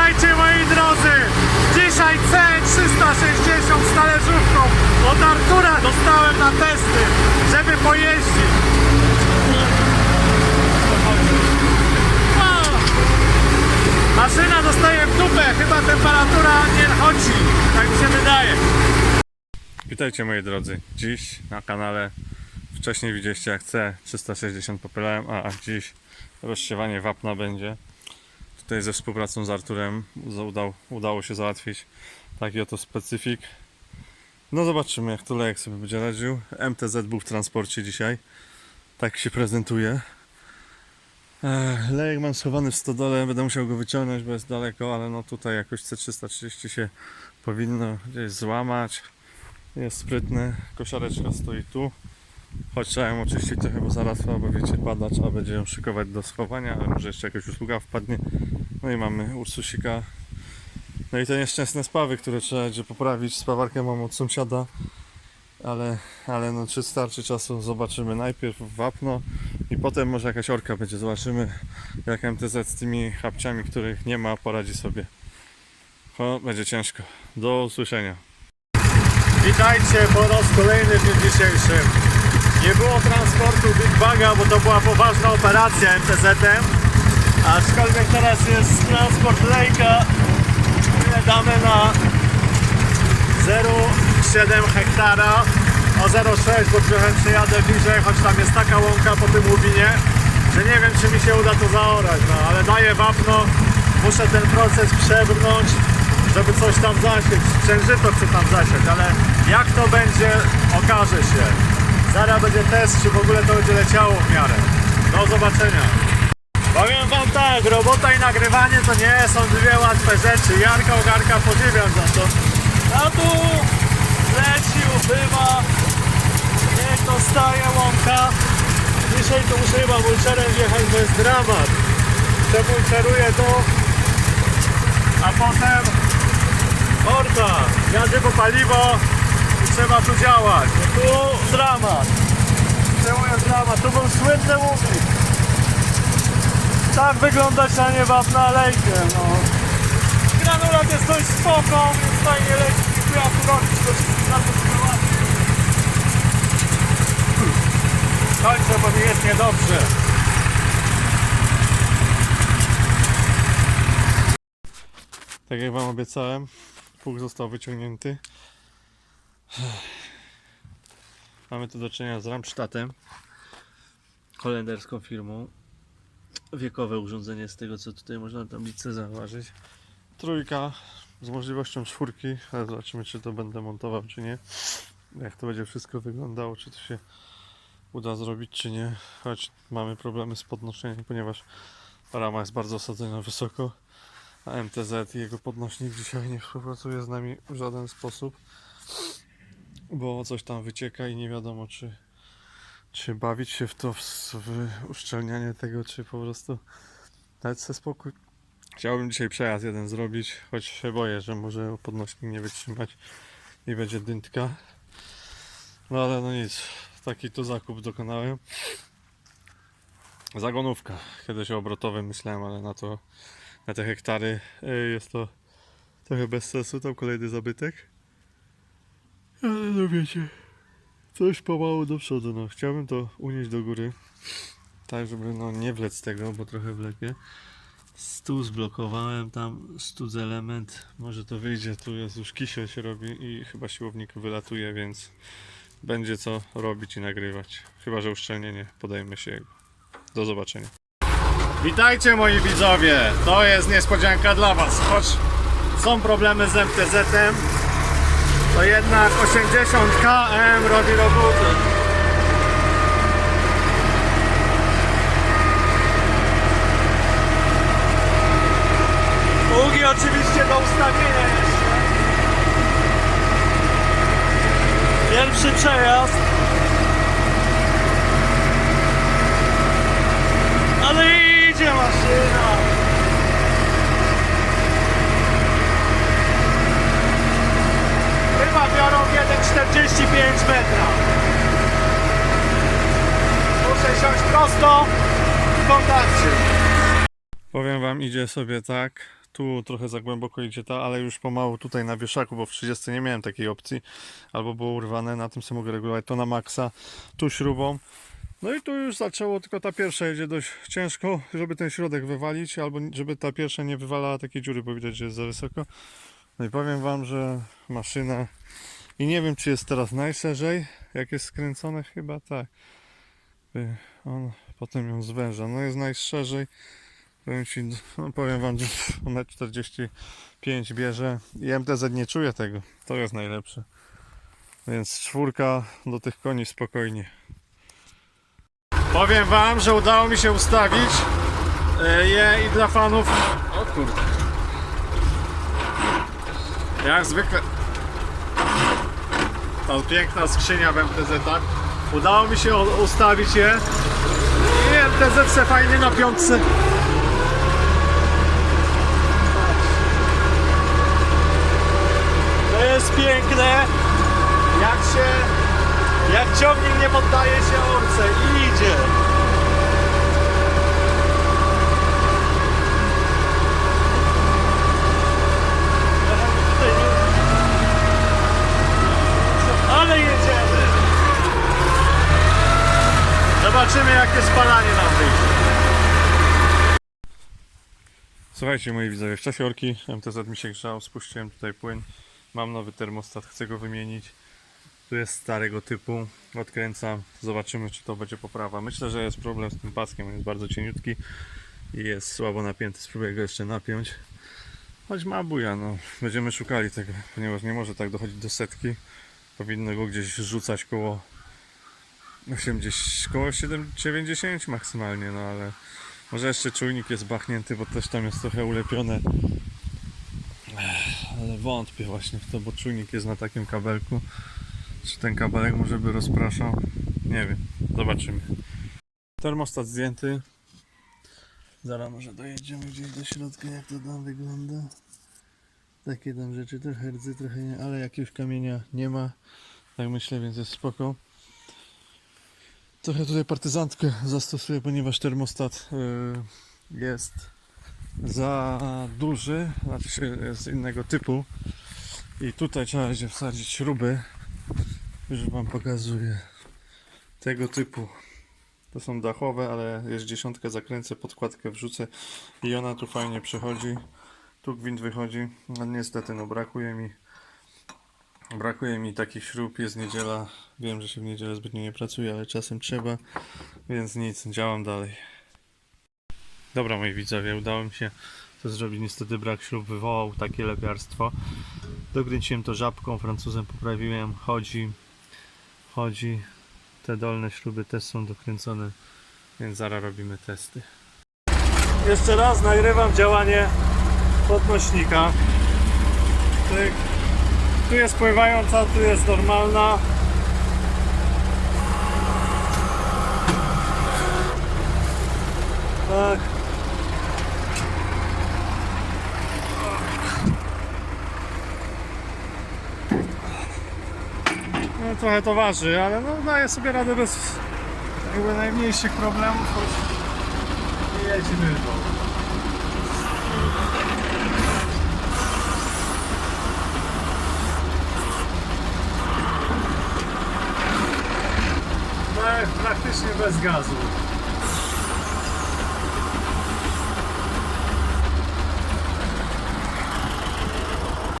Witajcie moi drodzy! Dzisiaj C360 z talerzówką od Artura dostałem na testy, żeby pojeździć. Maszyna dostaje w dupę, chyba temperatura nie chodzi, tak mi się wydaje. Witajcie moi drodzy, dziś na kanale wcześniej widzieliście jak C360 popylałem, a dziś rozsiewanie wapna będzie. Tutaj ze współpracą z Arturem udał, udało się załatwić taki oto specyfik. No zobaczymy jak to Lejek sobie będzie radził. MTZ był w transporcie dzisiaj. Tak się prezentuje. Lejek mam schowany w stodole, będę musiał go wyciągnąć, bo jest daleko, ale no tutaj jakoś C330 się powinno gdzieś złamać. Jest sprytny, kosiareczka stoi tu. Choć trzeba ją oczyścić trochę, bo zaraz bo wiecie, pada, trzeba będzie ją szykować do schowania, ale może jeszcze jakaś usługa wpadnie. No i mamy Ursusika. No i te nieszczęsne spawy, które trzeba będzie poprawić. Spawarkę mam od sąsiada, ale, ale no czy starczy czasu, zobaczymy. Najpierw wapno i potem może jakaś orka będzie. Zobaczymy jak MTZ z tymi chapciami, których nie ma, poradzi sobie. O, będzie ciężko. Do usłyszenia. Witajcie po raz kolejny w dniu dzisiejszym. Nie było transportu Big Baga, bo to była poważna operacja MTZ-em. Aczkolwiek teraz jest transport lejka. Ile damy na 0,7 hektara. O 0,6, bo trochę przejadę bliżej, choć tam jest taka łąka po tym łubinie, że nie wiem czy mi się uda to zaorać, no ale daję wapno, muszę ten proces przebrnąć, żeby coś tam zasieć. Sprzężyto chcę tam zasieć, ale jak to będzie, okaże się. Zaraz będzie test, czy w ogóle to będzie leciało w miarę. Do zobaczenia. Powiem wam tak, robota i nagrywanie to nie są dwie łatwe rzeczy. Jarka ogarka podziwiam za to. A tu leci, ubywa, niech dostaje łąka. Dzisiaj to muszę chyba mulczerem wjechać, bo jest dramat. Przemulczeruję to, a potem orka. Jadę po paliwo i trzeba tu działać. Tu dramat. Jest dramat? Tu był słynny łupik. Tak wyglądać na nie wapna lejkę, no. Granulat jest dość spoko, więc fajnie. Dziękuję tu robić, to wszystkim za to. Kończę, bo mi jest niedobrze. Tak jak wam obiecałem, pług został wyciągnięty. Mamy tu do czynienia z Ramstadtem, holenderską firmą. Wiekowe urządzenie z tego co tutaj można na tablicy zauważyć. Trójka z możliwością czwórki, ale zobaczymy czy to będę montował czy nie. Jak to będzie wszystko wyglądało, czy to się uda zrobić czy nie. Choć mamy problemy z podnoszeniem, ponieważ rama jest bardzo osadzona wysoko. A MTZ i jego podnośnik dzisiaj nie współpracuje z nami w żaden sposób, bo coś tam wycieka i nie wiadomo czy, czy bawić się w to, w, w uszczelnianie tego, czy po prostu dać sobie spokój. Chciałbym dzisiaj przejazd jeden zrobić, choć się boję, że może podnośnik nie wytrzymać i będzie dyntka. No ale no nic, taki tu zakup dokonałem. Zagonówka. Kiedyś o obrotowym myślałem, ale na to na te hektary y, jest to trochę bez sensu, tam kolejny zabytek. Ale no wiecie, coś pomału do przodu, no. Chciałbym to unieść do góry, tak żeby no nie wlec tego, bo trochę wlekie. Stół zblokowałem, tam stód element, może to wyjdzie, tu jest już kisiel się robi i chyba siłownik wylatuje, więc będzie co robić i nagrywać. Chyba, że uszczelnienie, podajmy się jego. Do zobaczenia. Witajcie moi widzowie, to jest niespodzianka dla Was. Choć są problemy z MTZ-em, to jednak 80 km robi robotę. Długi oczywiście do ustawienia jeszcze. Pierwszy przejazd. Ale idzie maszyna. Chyba biorą 1,45 metra. Muszę siąść prosto w kontakcie. Powiem wam, idzie sobie tak. Tu trochę za głęboko idzie ta, ale już pomału tutaj na wieszaku, bo w 30 nie miałem takiej opcji. Albo było urwane, na tym sobie mogę regulować to na maksa, tu śrubą. No i tu już zaczęło, tylko ta pierwsza jedzie dość ciężko, żeby ten środek wywalić, albo żeby ta pierwsza nie wywalała takiej dziury, bo widać, że jest za wysoko. No i powiem Wam, że maszyna i nie wiem, czy jest teraz najszerzej, jak jest skręcone, chyba tak. Y, On potem ją zwęża. No jest najszerzej. Powiem, ci, no powiem Wam, że 1,45 bierze i MTZ nie czuje tego. To jest najlepsze. Więc czwórka do tych koni spokojnie. Powiem Wam, że udało mi się ustawić e, je i dla fanów. O kurde. Jak zwykle. Ta piękna skrzynia w MTZ-ach. Udało mi się ustawić je. I MTZ se fajnie na piątce. To jest piękne. Jak się. Jak ciągnik nie poddaje się orce i idzie. Ale jedziemy. Jakie spalanie nam wyjdzie. Słuchajcie moi widzowie, w czasie orki MTZ mi się grzał, spuściłem tutaj płyn. Mam nowy termostat, chcę go wymienić. Tu jest starego typu, odkręcam, zobaczymy czy to będzie poprawa. Myślę, że jest problem z tym paskiem, on jest bardzo cieniutki i jest słabo napięty, spróbuję go jeszcze napiąć. Choć ma buja, no. Będziemy szukali tego, ponieważ nie może tak dochodzić do setki. Powinno go gdzieś rzucać koło 80, koło 7, 90 maksymalnie, no ale może jeszcze czujnik jest bachnięty, bo też tam jest trochę ulepione. Ale wątpię właśnie w to, bo czujnik jest na takim kabelku. Czy ten kabelek może by rozpraszał? Nie wiem, zobaczymy. Termostat zdjęty. Zaraz może dojedziemy gdzieś do środka, jak to tam wygląda. Takie tam rzeczy, trochę rdzy, trochę nie, ale jakiegoś kamienia nie ma. Tak myślę, więc jest spoko. Trochę tutaj partyzantkę zastosuję, ponieważ termostat y, jest za duży, znaczy jest innego typu. I tutaj trzeba będzie wsadzić śruby. Już wam pokazuję. Tego typu. To są dachowe, ale jest dziesiątkę zakręcę, podkładkę wrzucę i ona tu fajnie przechodzi. Tu gwint wychodzi. No niestety no brakuje mi brakuje mi takich śrub, jest niedziela. Wiem, że się w niedzielę zbytnio nie pracuje, ale czasem trzeba, więc nic, działam dalej. Dobra moi widzowie, udało mi się to zrobić. Niestety brak śrub wywołał takie lepiarstwo. Dokręciłem to żabką, Francuzem poprawiłem, chodzi, chodzi. Te dolne śruby też są dokręcone, więc zaraz robimy testy. Jeszcze raz nagrywam działanie podnośnika. Tyk. Tu jest pływająca, tu jest normalna. Tak. No trochę to waży, ale no daje sobie radę bez jakby najmniejszych problemów. choć Jedziemy do. No, praktycznie bez gazu.